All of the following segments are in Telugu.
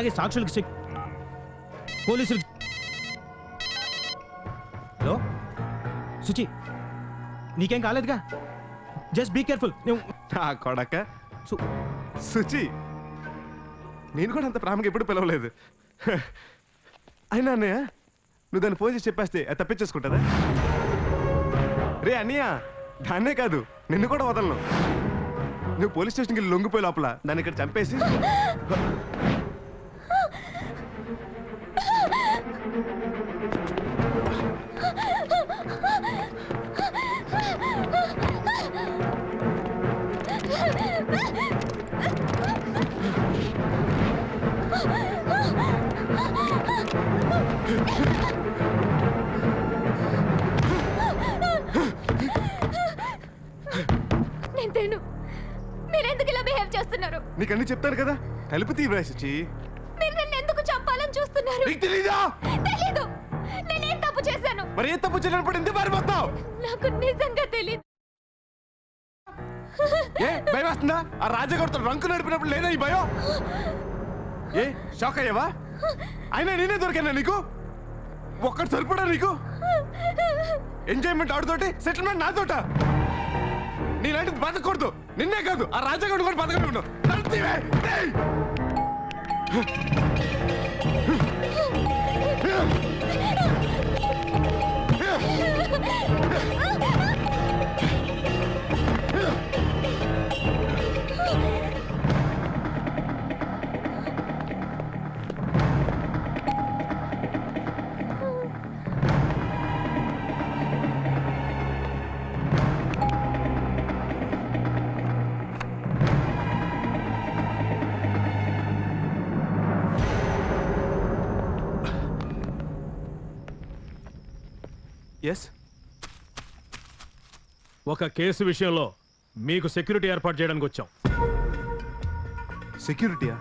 అలాగే సాక్షులకు సెక్ పోలీసులు హలో? సుచి నీకేం కాలేదుగా? Just be careful. నువ్వు నా కొడక. సుచి నేను కూడా అంత ప్రేమగా ఎప్పుడు పిలవలేదు. అయినా అన్నయ్య నువ్వు దాన్ని ఫోన్ చేసి చెప్పేస్తే అది తప్పించేసుకుంటుందా రే అన్నయ్య దాన్నే కాదు నిన్ను కూడా వదలను. నువ్వు పోలీస్ స్టేషన్కి వెళ్ళి లొంగిపోయి లోపల దాన్ని ఇక్కడ చంపేసి నేను తేను. మీరు ఎందుకు ఇలా బిహేవ్ చేస్తున్నారు? నీకు అన్ని చెప్తాను కదా. తలుపు తీవ్రా సుచి. మీరు నన్ను ఎందుకు చంపాలని చూస్తున్నారు? నీకు తెలీదా? తెలీదు. నేనేం తప్పు చేశాను? మరి ఏ తప్పు చేయనప్పుడు ఎందుకు పారిపోతావు నాకు నిజంగా తెలీదు. ఏ భయం వస్తుందా? ఆ రాజాగారితో రంకు నడిపినప్పుడు లేదా ఈ భయం? ఏ షాక్ అయ్యావా? అయినా నేనే దొరికానా నీకు? ఒక్కటి సరిపడా నీకు? ఎంజాయ్మెంట్ ఆడుతోటి సెటిల్మెంట్ నాతోట? నీలాంటిది బతకూడదు. నిన్నే కాదు ఆ రాజాగారు కూడా బతకూడదు ఎస్ ఒక కేసు విషయంలో మీకు సెక్యూరిటీ ఏర్పాటు చేయడానికి వచ్చాం. సెక్యూరిటీయా?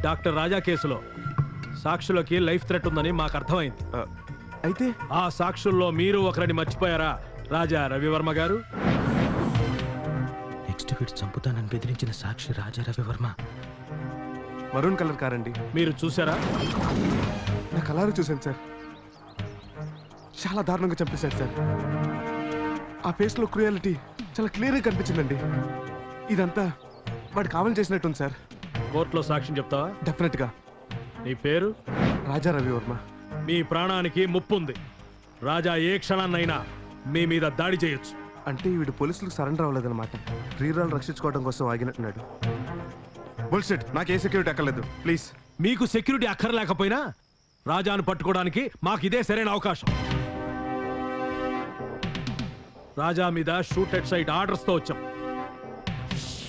డాక్టర్ రాజా కేసులో సాక్షులకి లైఫ్ థ్రెట్ ఉందని మాకు అర్థమైంది. అయితే? ఆ సాక్షుల్లో మీరు ఒకరిని మర్చిపోయారా? రాజా రవివర్మ గారు? నెక్స్ట్ వీడు చంపుతానని బెదిరించిన సాక్షి Raja Ravivarma. Maroon colour car అండి మీరు చూసారా నా కలర్ చూశాను సార్. చాలా దారుణంగా చంపేశారు సార్. ఆ ఫేస్లో క్రూయాలిటీ చాలా క్లియర్గా కనిపించిందండి. ఇదంతా వాడు కావాలని చేసినట్టుంది సార్. కోర్టులో సాక్ష్యం చెప్తావా? డెఫినెట్గా. నీ పేరు? రాజా రవి వర్మ. మీ ప్రాణానికి ముప్పు ఉంది. రాజా ఏ క్షణాన్నైనా మీ మీద దాడి చేయొచ్చు. అంటే వీడు పోలీసులకు సరెండర్ అవ్వలేదన్నమాట. ప్రియురాలు రక్షించుకోవడం కోసం ఆగినట్టున్నాడు. బుల్షెట్ నాకు ఏ సెక్యూరిటీ అక్కర్లేదు. ప్లీజ్. మీకు సెక్యూరిటీ అక్కర్లేకపోయినా రాజాను పట్టుకోవడానికి మాకు ఇదే సరైన అవకాశం. రాజా మీద షూట్ ఎట్ సైట్ ఆర్డర్స్తో వచ్చాం.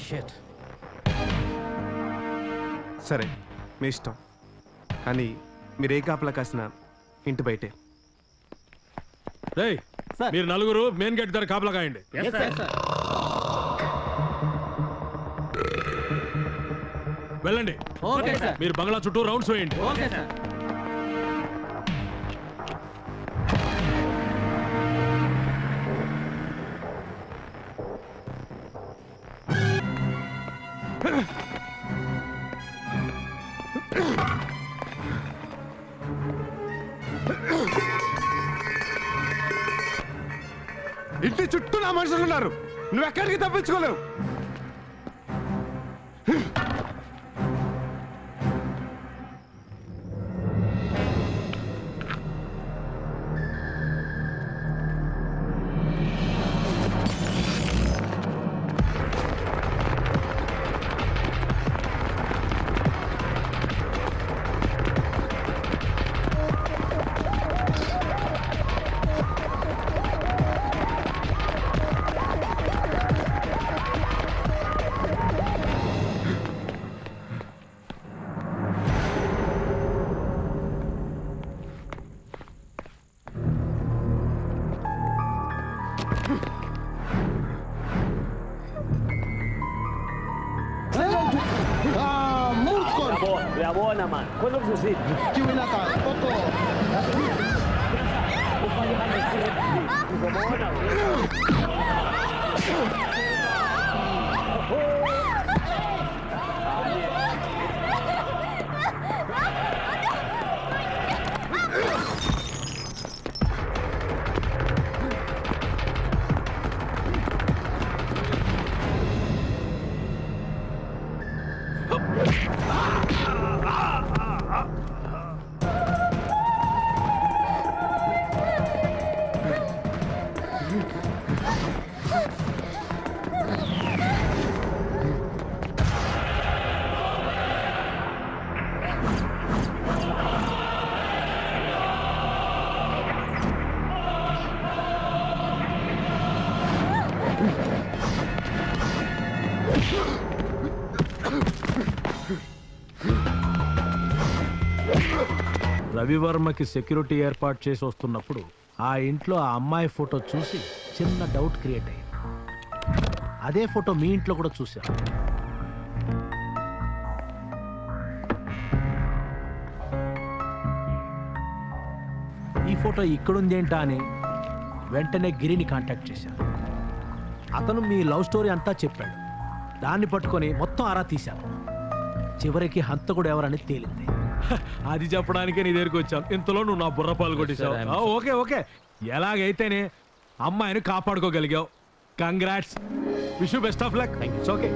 షిట్ సరే మీ ఇష్టం. కానీ మీరు ఏ కాపలా కాసిన ఇంటి బయటే. రేయ్ మీరు నలుగురు మెయిన్ గేట్ దగ్గర కాపలా కాయండి. వెళ్ళండి. మీరు బంగ్లా చుట్టూ రౌండ్స్ వేయండి. ఇంటి చుట్టూ నా మనుషులు ఉన్నారు. నువ్వెక్కడికి తప్పించుకోలేవు. Samoa naman. Kunog susid. Kiwi na ka. Toto. Upalihan ni Sidney. Samoa. రవివర్మకి సెక్యూరిటీ ఏర్పాటు చేసి వస్తున్నప్పుడు ఆ ఇంట్లో ఆ అమ్మాయి ఫోటో చూసి చిన్న డౌట్ క్రియేట్ అయింది. అదే ఫోటో మీ ఇంట్లో కూడా చూశాను ఈ ఫోటో ఇక్కడుంది ఏంటా అని వెంటనే గిరిని కాంటాక్ట్ చేశాను. అతను మీ లవ్ స్టోరీ అంతా చెప్పాడు. దాన్ని పట్టుకొని మొత్తం ఆరా తీశాను. చివరికి హంతకుడు ఎవరని తేలింది. అది చెప్పడానికే నీ దగ్గరికి వచ్చాను ఇంతలో నువ్వు నా బుర్ర పాలు కొట్టేశావు ఓకే ఓకే. ఎలాగైతేనే అమ్మాయిని కాపాడుకోగలిగావు. Congrats wish best of luck okay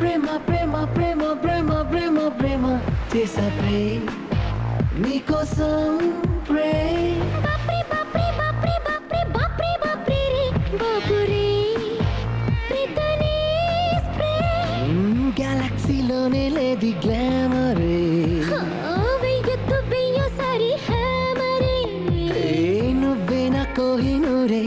ప్రేమ ప్రేమ ప్రేమ ప్రేమ ప్రేమ ప్రేమ చేసా ప్రే నీకోసం ప్రే గెలాక్సీలోనే లేది గ్లామరే నువ్వే నా కోహినూరే.